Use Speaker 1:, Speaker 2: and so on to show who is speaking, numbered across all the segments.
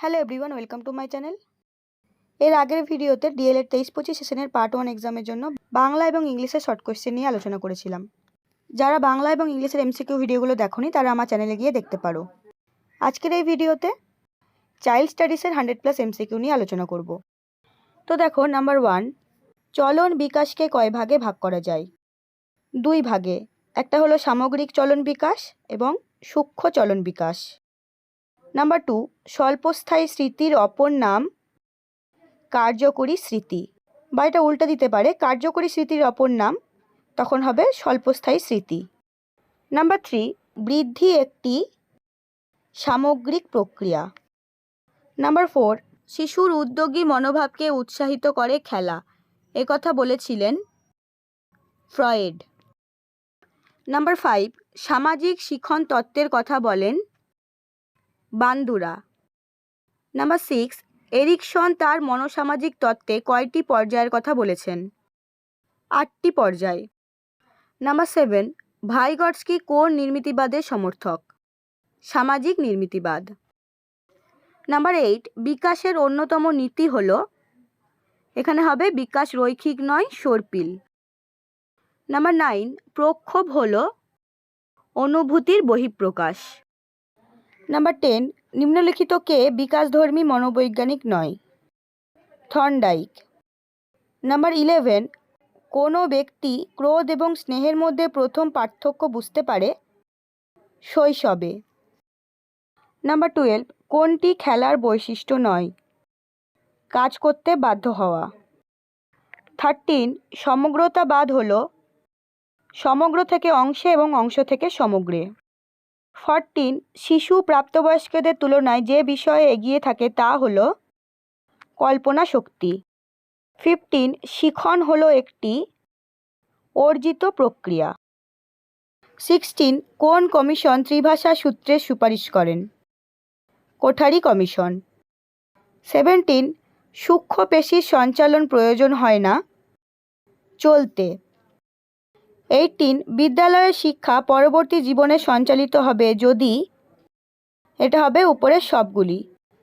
Speaker 1: Hello everyone welcome to my channel এর আগের ভিডিওতে ডিএলএড তেইশ পঁচিশ সেশনের পার্ট ওয়ান এক্সামের জন্য বাংলা এবং ইংলিশের শর্ট কোয়েশ্চেন নিয়ে আলোচনা করেছিলাম। যারা বাংলা এবং ইংলিশের এমসিকিউ ভিডিওগুলো দেখোনি, তারা আমার চ্যানেলে গিয়ে দেখতে পারো। আজকের এই ভিডিওতে চাইল্ড স্টাডিজের হান্ড্রেড প্লাস এমসিকিউ নিয়ে আলোচনা করব। তো দেখো নাম্বার ওয়ান চলন বিকাশকে কয় ভাগে ভাগ করা যায়? দুই ভাগে, একটা হলো সামগ্রিক চলন বিকাশ এবং সূক্ষ্ম চলন বিকাশ। নাম্বার টু স্বল্পস্থায়ী স্মৃতির অপর নাম কার্যকরী স্মৃতি। বা এটা উল্টো দিতে পারে, কার্যকরী স্মৃতির অপর নাম তখন হবে স্বল্পস্থায়ী স্মৃতি। নাম্বার থ্রি বৃদ্ধি একটি সামগ্রিক প্রক্রিয়া। নাম্বার ফোর শিশুর উদ্যোগী মনোভাবকে উৎসাহিত করে খেলা। কথা বলেছিলেন ফ্রয়েড। নাম্বার ফাইভ সামাজিক শিখন তত্ত্বের কথা বলেন বান্দুরা। নাম্বার সিক্স এরিকসন তার মনোসামাজিক তত্ত্বে কয়টি পর্যায়ের কথা বলেছেন? আটটি পর্যায়। নাম্বার সেভেন ভাইগটস্কি কোন নির্মিতিবাদের সমর্থক? সামাজিক নির্মিতিবাদ। নাম্বার এইট বিকাশের অন্যতম নীতি হল? এখানে হবে বিকাশ রৈখিক নয়, সর্পিল। নাম্বার নাইন প্রক্ষোভ হল? অনুভূতির বহিঃপ্রকাশ। নাম্বার টেন নিম্নলিখিত কে বিকাশধর্মী মনোবৈজ্ঞানিক নয়? থর্নডাইক নাম্বার ইলেভেন কোনো ব্যক্তি ক্রোধ এবং স্নেহের মধ্যে প্রথম পার্থক্য বুঝতে পারে? শৈশবে. নাম্বার টুয়েলভ কোনটি খেলার বৈশিষ্ট্য নয়? কাজ করতে বাধ্য হওয়া. থার্টিন সমগ্রতাবাদ হল সমগ্র থেকে অংশে এবং অংশ থেকে সমগ্রে। ফরটিন শিশু প্রাপ্তবয়স্কদের তুলনায় যে বিষয়ে এগিয়ে থাকে তা হল কল্পনা শক্তি। ফিফটিন শিখন হলো একটি অর্জিত প্রক্রিয়া। সিক্সটিন কোন কমিশন ত্রিভাষা সূত্রের সুপারিশ করেন? কোঠারি কমিশন। সেভেন্টিন সূক্ষ্ম পেশির সঞ্চালন প্রয়োজন হয় না? চলতে। এইটিন বিদ্যালয়ের শিক্ষা পরবর্তী জীবনে সঞ্চালিত হবে যদি এটা হবে উপরের সবগুলি।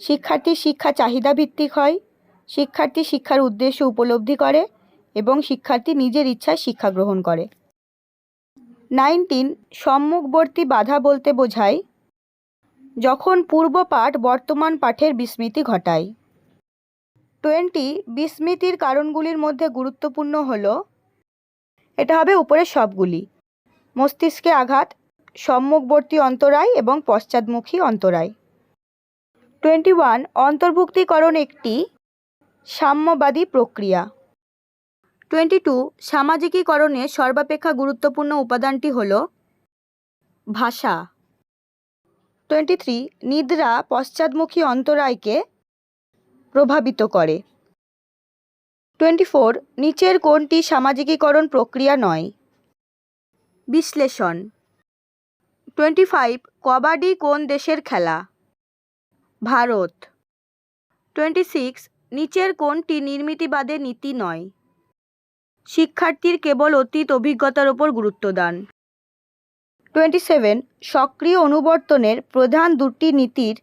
Speaker 1: শিক্ষার্থীর শিক্ষা চাহিদা ভিত্তিক হয়, শিক্ষার্থী শিক্ষার উদ্দেশ্য উপলব্ধি করে এবং শিক্ষার্থী নিজের ইচ্ছায় শিক্ষা গ্রহণ করে। নাইনটিন সম্মুখবর্তী বাধা বলতে বোঝায় যখন পূর্ব পাঠ বর্তমান পাঠের বিস্মৃতি ঘটায়। টোয়েন্টি বিস্মৃতির কারণগুলির মধ্যে গুরুত্বপূর্ণ হলো এটা হবে উপরের সবগুলি। মস্তিষ্কে আঘাত, সম্মুখবর্তী অন্তরায় এবং পশ্চাদমুখী অন্তরায়। টোয়েন্টি ওয়ান, অন্তর্ভুক্তিকরণ একটি সাম্যবাদী প্রক্রিয়া। টোয়েন্টি টু, সামাজিকীকরণে সর্বাপেক্ষা গুরুত্বপূর্ণ উপাদানটি হল ভাষা। টোয়েন্টি থ্রি, নিদ্রা পশ্চাদমুখী অন্তরায়কে প্রভাবিত করে। টোয়েন্টি ফোর, নিচের কোনটি সামাজিকীকরণ প্রক্রিয়া নয়? বিশ্লেষণ। টোয়েন্টি ফাইভ, কবাডি কোন দেশের খেলা? ভারত। টোয়েন্টি সিক্স, নিচের কোনটি নির্মিতিবাদের নীতি নয়? শিক্ষার্থীর কেবল অতীত অভিজ্ঞতার ওপর গুরুত্ব দান। টোয়েন্টি সেভেন, সক্রিয় অনুবর্তনের প্রধান দুটি নীতির,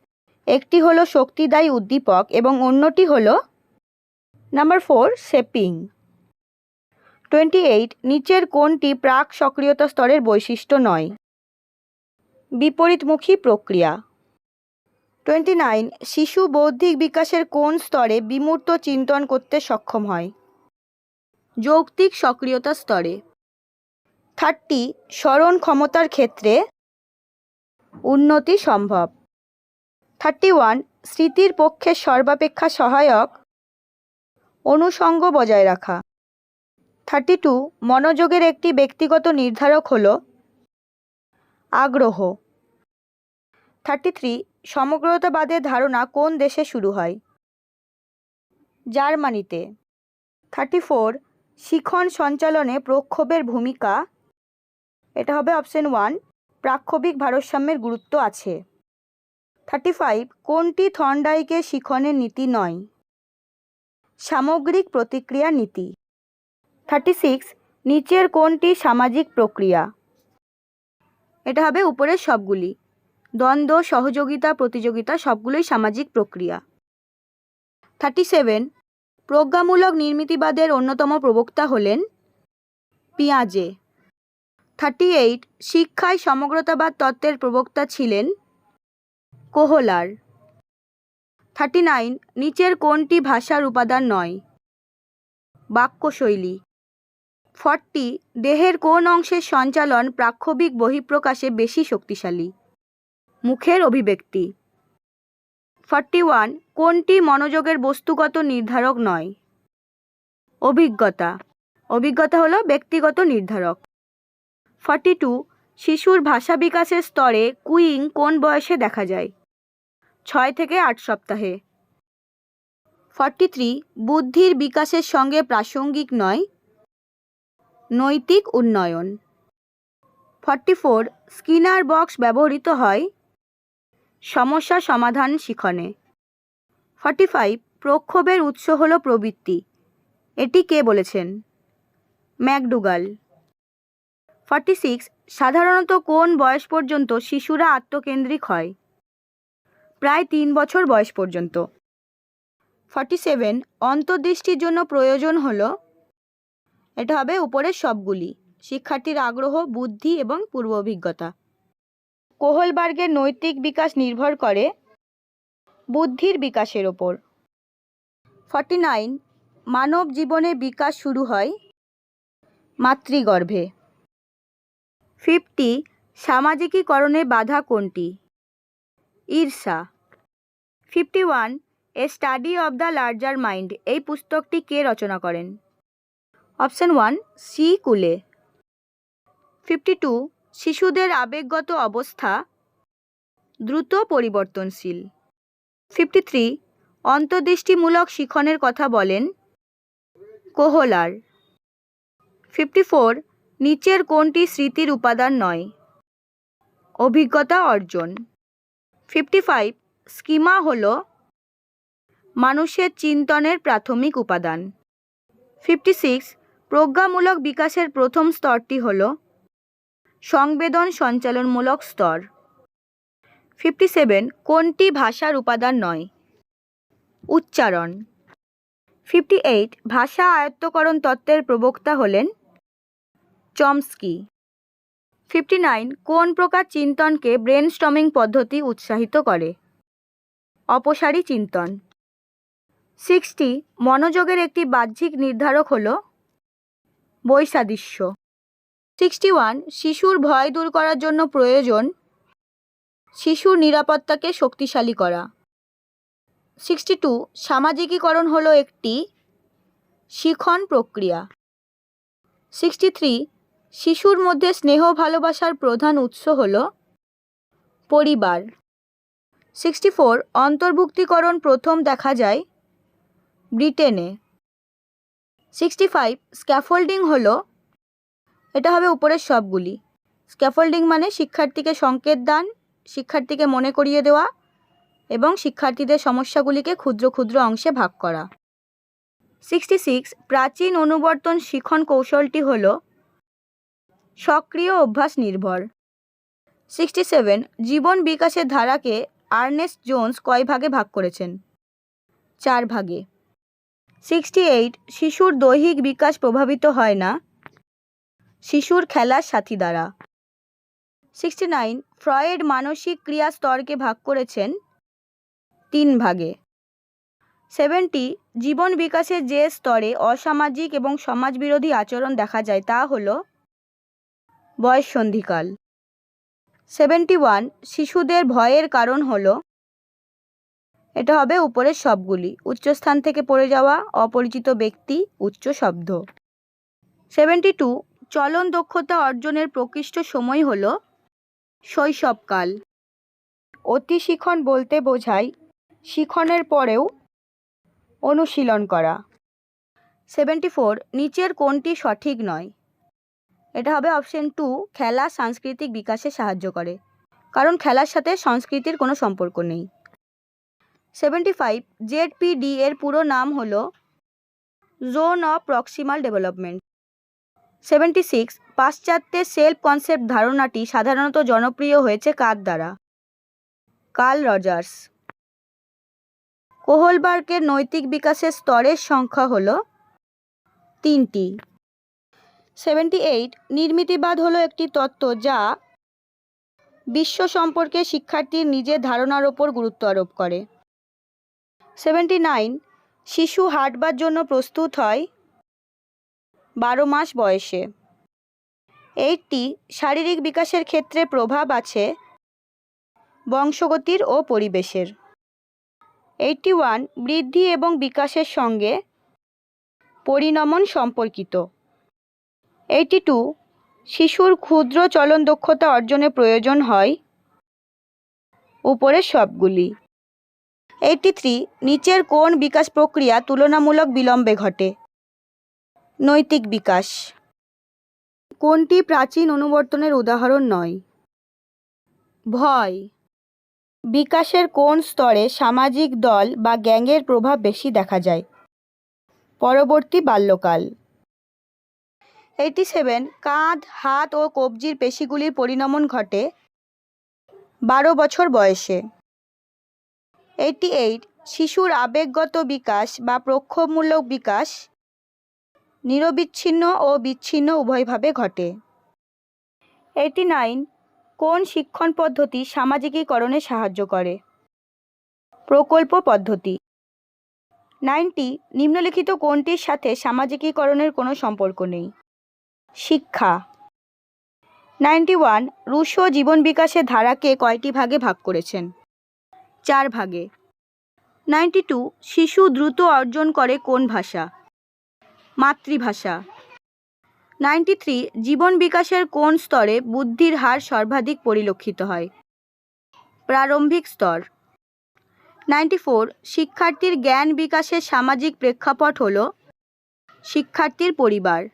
Speaker 1: একটি হলো শক্তিদায়ী উদ্দীপক এবং অন্যটি হলো number four shaping twenty eight নিচের কোনটি প্রাক সক্রিয়তা স্তরের বৈশিষ্ট্য নয়। বিপরীতমুখী প্রক্রিয়া। টোয়েন্টি নাইন শিশু বৌদ্ধিক বিকাশের কোন স্তরে বিমূর্ত চিন্তন করতে সক্ষম হয়। যৌক্তিক সক্রিয়তা স্তরে। থার্টি স্মরণ ক্ষমতার ক্ষেত্রে উন্নতি সম্ভব। থার্টি ওয়ান স্মৃতির পক্ষে সর্বাপেক্ষা সহায়ক অনুষঙ্গ বজায় রাখা। থার্টি টু মনোযোগের একটি ব্যক্তিগত নির্ধারক হল আগ্রহ। থার্টি থ্রি সমগ্রতাবাদের ধারণা কোন দেশে শুরু হয়? জার্মানিতে। থার্টি ফোর শিখন সঞ্চালনে প্রক্ষোভের ভূমিকা? এটা হবে অপশন ওয়ান, প্রাক্ষোভিক ভারসাম্যের গুরুত্ব আছে। থার্টি ফাইভ কোনটি থন্ডাইকে শিখনের নীতি নয়? সামগ্রিক প্রতিক্রিয়া নীতি। থার্টি সিক্স নিচের কোনটি সামাজিক প্রক্রিয়া? এটা হবে উপরের সবগুলি। দ্বন্দ্ব, সহযোগিতা, প্রতিযোগিতা, সবগুলোই সামাজিক প্রক্রিয়া। থার্টি সেভেন প্রজ্ঞামূলক নির্মিতিবাদের অন্যতম প্রবক্তা হলেন পিঁয়াজে। থার্টি এইট শিক্ষায় সমগ্রতাবাদ তত্ত্বের প্রবক্তা ছিলেন কোহলার। থার্টি নাইন, নিচের কোনটি ভাষার উপাদান নয়? বাক্যশৈলী। ফর্টি, দেহের কোন অংশের সঞ্চালন প্রাক্ষবিক বহিঃপ্রকাশে বেশি শক্তিশালী? মুখের অভিব্যক্তি। ফর্টি ওয়ান, কোনটি মনোযোগের বস্তুগত নির্ধারক নয়? অভিজ্ঞতা। অভিজ্ঞতা হলো ব্যক্তিগত নির্ধারক। ফর্টি টু, শিশুর ভাষা বিকাশের স্তরে কুইং কোন বয়সে দেখা যায়? ছয় থেকে আট সপ্তাহে। ফর্টি থ্রি, বুদ্ধির বিকাশের সঙ্গে প্রাসঙ্গিক নয়, নৈতিক উন্নয়ন। ফর্টি ফোর, স্কিনার বক্স ব্যবহৃত হয়, সমস্যা সমাধান শিখনে। ফর্টি ফাইভ, প্রক্ষোভের উৎস হল প্রবৃত্তি। এটি কে বলেছেন? ম্যাকডুগাল। ফর্টি সিক্স, সাধারণত কোন বয়স পর্যন্ত শিশুরা আত্মকেন্দ্রিক হয়? প্রায় তিন বছর বয়স পর্যন্ত। ফর্টি সেভেন অন্তর্দৃষ্টির জন্য প্রয়োজন হল, এটা হবে উপরের সবগুলি, শিক্ষার্থীর আগ্রহ, বুদ্ধি এবং পূর্ব অভিজ্ঞতা। কোহলবার্গের নৈতিক বিকাশ নির্ভর করে বুদ্ধির বিকাশের ওপর। ফর্টি নাইন মানব জীবনে বিকাশ শুরু হয় মাতৃগর্ভে। ফিফটি সামাজিকীকরণে বাধা কোনটি? ঈর্ষা। Fifty one, a study of the larger mind, এই পুস্তকটি কে রচনা করেন? Option one, C Cooley. Fifty two, শিশুদের আবেগগত অবস্থা, দ্রুত পরিবর্তনশীল। ফিফটি থ্রি, অন্তর্দৃষ্টিমূলক শিখনের কথা বলেন, কোহলার। ফিফটি ফোর, নিচের কোনটি স্মৃতির উপাদান নয়, অভিজ্ঞতা অর্জন। ফিফটি ফাইভ স্কিমা হল মানুষের চিন্তনের প্রাথমিক উপাদান। ফিফটি সিক্স, প্রজ্ঞামূলক বিকাশের প্রথম স্তরটি হল সংবেদন সঞ্চালনমূলক স্তর। ফিফটি সেভেন, কোনটি ভাষার উপাদান নয়? উচ্চারণ। ফিফটি এইট, ভাষা আয়ত্তকরণ তত্ত্বের প্রবক্তা হলেন চমস্কি। ফিফটি নাইন, কোন প্রকার চিন্তনকে ব্রেন স্টমিং পদ্ধতি উৎসাহিত করে? অপসারী চিন্তন। সিক্সটি, মনোযোগের একটি বাহ্যিক নির্ধারক হল বৈসাদৃশ্য। সিক্সটি ওয়ান শিশুর ভয় দূর করার জন্য প্রয়োজন শিশুর নিরাপত্তাকে শক্তিশালী করা। সিক্সটি টু সামাজিকীকরণ হলো একটি শিখন প্রক্রিয়া। সিক্সটি থ্রি শিশুর মধ্যে স্নেহ ভালোবাসার প্রধান উৎস হল পরিবার। সিক্সটি ফোর, অন্তর্ভুক্তিকরণ প্রথম দেখা যায় ব্রিটেনে। সিক্সটি ফাইভ, স্ক্যাফোল্ডিং হলো, এটা হবে উপরের সবগুলি। স্ক্যাফোল্ডিং মানে শিক্ষার্থীকে সংকেত দান, শিক্ষার্থীকে মনে করিয়ে দেওয়া এবং শিক্ষার্থীদের সমস্যাগুলিকে ক্ষুদ্র ক্ষুদ্র অংশে ভাগ করা। সিক্সটি সিক্স, প্রাচীন অনুবর্তন শিখন কৌশলটি হল, সক্রিয় অভ্যাস নির্ভর। সিক্সটি সেভেন, জীবন বিকাশের ধারাকে আর্নেস্ট জোন্স কয় ভাগে ভাগ করেছেন? চার ভাগে। সিক্সটি এইট, শিশুর দৈহিক বিকাশ প্রভাবিত হয় না? শিশুর খেলার সাথী দ্বারা। সিক্সটি নাইন, ফ্রয়েড মানসিক ক্রিয়া স্তরকে ভাগ করেছেন? তিন ভাগে। সেভেন্টি, জীবন বিকাশের যে স্তরে অসামাজিক এবং সমাজবিরোধী আচরণ দেখা যায় তা হল বয়ঃসন্ধিকাল। সেভেন্টি ওয়ান শিশুদের ভয়ের কারণ হল, এটা হবে উপরের সবগুলি, উচ্চস্থান থেকে পড়ে যাওয়া, অপরিচিত ব্যক্তি, উচ্চ শব্দ। সেভেন্টি টু চলন দক্ষতা অর্জনের প্রকৃষ্ট সময় হল শৈশবকাল। অতি শিখন বলতে বোঝায় শিখনের পরেও অনুশীলন করা। সেভেন্টি ফোর, নিচের কোনটি সঠিক নয়? এটা হবে অপশন টু খেলা সাংস্কৃতিক বিকাশে সাহায্য করে। কারণ খেলার সাথে সংস্কৃতির কোনো সম্পর্ক নেই। সেভেন্টি ফাইভ জেডপিডি এর পুরো নাম হলো zone of proximal development seventy six পাশ্চাত্যের সেলফ কনসেপ্ট ধারণাটি সাধারণত জনপ্রিয় হয়েছে কার দ্বারা? Curl Rogers. কোহলবার্গের নৈতিক বিকাশের স্তরের সংখ্যা হল তিনটি। সেভেন্টি এইট নির্মিতিবাদ হলো একটি তত্ত্ব যা বিশ্ব সম্পর্কে শিক্ষার্থীর নিজের ধারণার ওপর গুরুত্ব আরোপ করে। সেভেন্টি নাইন শিশু হাঁটবার জন্য প্রস্তুত হয় বারো মাস বয়সে। এইটটি শারীরিক বিকাশের ক্ষেত্রে প্রভাব আছে বংশগতির ও পরিবেশের। এইটটি ওয়ান বৃদ্ধি এবং বিকাশের সঙ্গে পরিণমন সম্পর্কিত। এইটটি টু, শিশুর ক্ষুদ্র চলন দক্ষতা অর্জনে প্রয়োজন হয় উপরের সবগুলি। এইটি থ্রি, নিচের কোন বিকাশ প্রক্রিয়া তুলনামূলক বিলম্বে ঘটে। নৈতিক বিকাশ। কোনটি প্রাচীন অনুবর্তনের উদাহরণ নয়। ভয়। বিকাশের কোন স্তরে সামাজিক দল বা গ্যাংয়ের প্রভাব বেশি দেখা যায়। পরবর্তী বাল্যকাল। এইটি সেভেন কাঁধ, হাত ও কবজির পেশিগুলির পরিণমন ঘটে বারো বছর বয়সে। এইটি এইট শিশুর আবেগগত বিকাশ বা প্রক্ষোভমূলক বিকাশ নিরবিচ্ছিন্ন ও বিচ্ছিন্ন উভয়ভাবে ঘটে। এইটি নাইন কোন শিক্ষণ পদ্ধতি সামাজিকীকরণে সাহায্য করে? প্রকল্প পদ্ধতি। নাইনটি নিম্নলিখিত কোনটির সাথে সামাজিকীকরণের কোনো সম্পর্ক নেই? শিক্ষা। নাইনটি ওয়ান রুশো জীবন বিকাশের ধারাকে কয়টি ভাগে ভাগ করেছেন? চার ভাগে। নাইনটি টু শিশু দ্রুত অর্জন করে কোন ভাষা? মাতৃভাষা। নাইনটি থ্রি জীবন বিকাশের কোন স্তরে বুদ্ধির হার সর্বাধিক পরিলক্ষিত হয়? প্রারম্ভিক স্তর। নাইনটি ফোর শিক্ষার্থীর জ্ঞান বিকাশের সামাজিক প্রেক্ষাপট হল শিক্ষার্থীর পরিবার।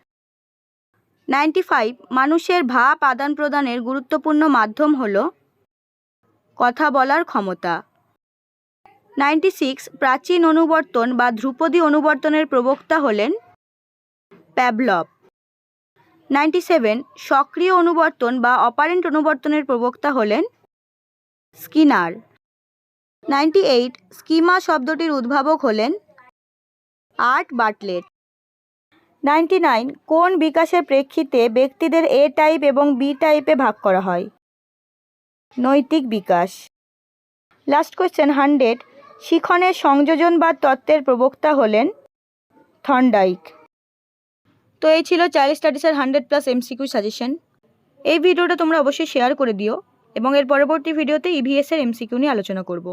Speaker 1: নাইনটি ফাইভ, মানুষের ভাব আদান প্রদানের গুরুত্বপূর্ণ মাধ্যম হল কথা বলার ক্ষমতা। নাইনটি সিক্স, প্রাচীন অনুবর্তন বা ধ্রুপদী অনুবর্তনের প্রবক্তা হলেন প্যাভলভ। নাইনটি সেভেন, সক্রিয় অনুবর্তন বা অপারেন্ট অনুবর্তনের প্রবক্তা হলেন স্কিনার। নাইনটি এইট, স্কিমা শব্দটির উদ্ভাবক হলেন আর্ট বাটলেট। নাইনটি নাইন কোন বিকাশের প্রেক্ষিতে ব্যক্তিদের এ টাইপ এবং বি টাইপে ভাগ করা হয়? নৈতিক বিকাশ। Last question, hundred. শিখনের সংযোজনবাদ তত্ত্বের প্রবক্তা হলেন থর্নডাইক তো এই ছিল চাইল্ড স্টাডিসের হান্ড্রেড প্লাস এমসিকিউ সাজেশন। এই ভিডিওটা তোমরা অবশ্যই শেয়ার করে দিও এবং এর পরবর্তী ভিডিওতে ইভিএসের এমসিকিউ নিয়ে আলোচনা করব।